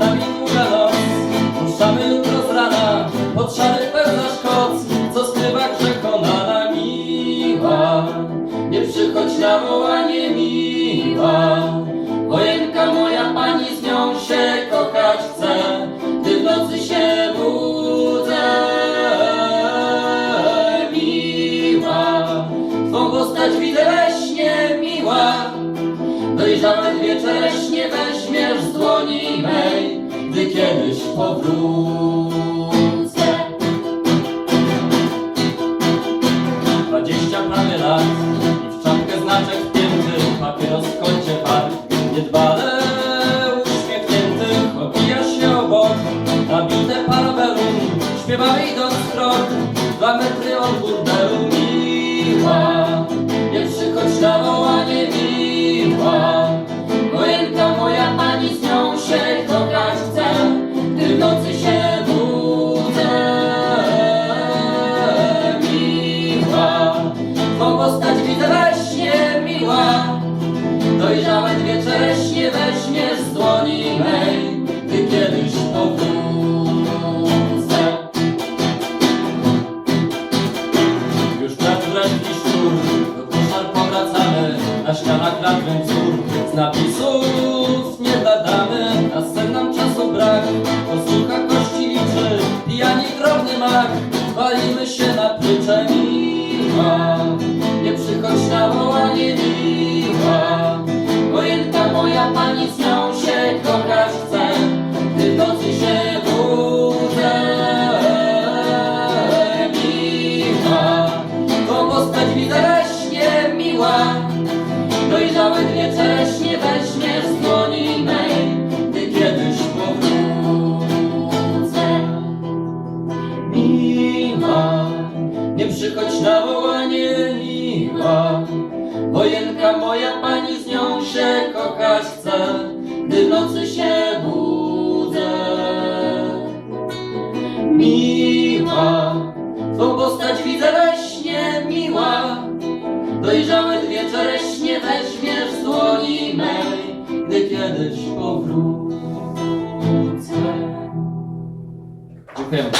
nami chmura noc Ruszamy jutro z rana. Pod szary pełna szkoc Co skrywa grzecho na nami Nie przychodź na wołanie kiedyś miła, dojrzałe dwie czereśnie weźmiesz z dłoni mej, gdy kiedyś powrócę. Już brak wreszcie szczur, do koszar powracamy, na ścianach lat wędzur, z napisów nie dadamy, na sen nam czasu brak, z nią się kochać chce, gdy w nocy się budzę, miła, Twą postać widzę we śnie miła Dojrzałe dwie czereśnie weźmiesz z dłoni mej Gdy kiedyś powrócę. Miła Nie przychodź na wołanie miła. Wojenka moja pani się kochać chce Gdy w nocy się budzę miła. Twą postać widzę we śnie, miła. Dojrzałe dwie czereśnie weźmiesz z dłoni mej, gdy kiedyś powrócę. Dziękujemy.